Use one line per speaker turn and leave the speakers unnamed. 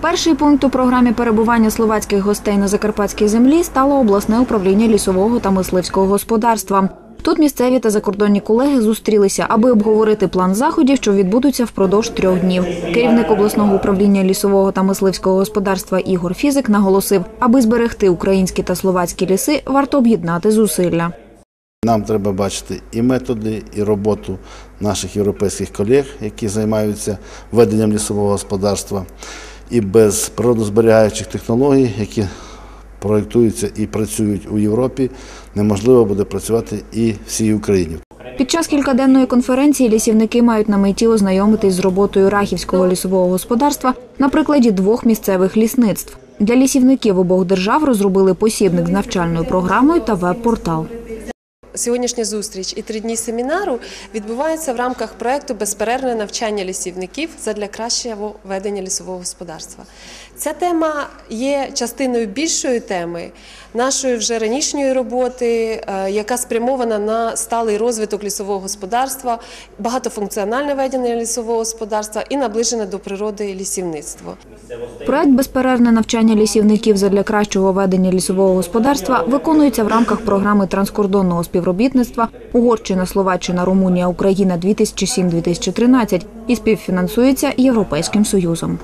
Перший пункт у програмі перебування словацьких гостей на закарпатській землі стало обласне управління лісового та мисливського господарства. Тут місцеві та закордонні колеги зустрілися, аби обговорити план заходів, що відбудуться впродовж трьох днів. Керівник обласного управління лісового та мисливського господарства Ігор Фізик наголосив, аби зберегти українські та словацькі ліси, варто об'єднати зусилля.
Нам треба бачити і методи, і роботу наших європейських колег, які займаються веденням лісового господарства, і без природозберігаючих технологій, які проєктуються і працюють у Європі, неможливо буде працювати і всій Україні.
Під час кількаденної конференції лісівники мають на меті ознайомитись з роботою Рахівського лісового господарства на прикладі двох місцевих лісництв. Для лісівників обох держав розробили посібник з навчальною програмою та веб-портал.
Сьогоднішня зустріч і три дні семінару відбуваються в рамках проекту Безперервне навчання лісівників задля кращого ведення лісового господарства. Ця тема є частиною більшої теми нашої вже ранішньої роботи, е, яка спрямована на сталий розвиток лісового господарства, багатофункціональне ведення лісового господарства і наближене до природи лісівництво.
Проект Безперервне навчання лісівників задля кращого ведення лісового господарства виконується в рамках програми транскордонного співробітництва Угорщина, Словаччина, Румунія, Україна 2007-2013 і співфінансується Європейським Союзом.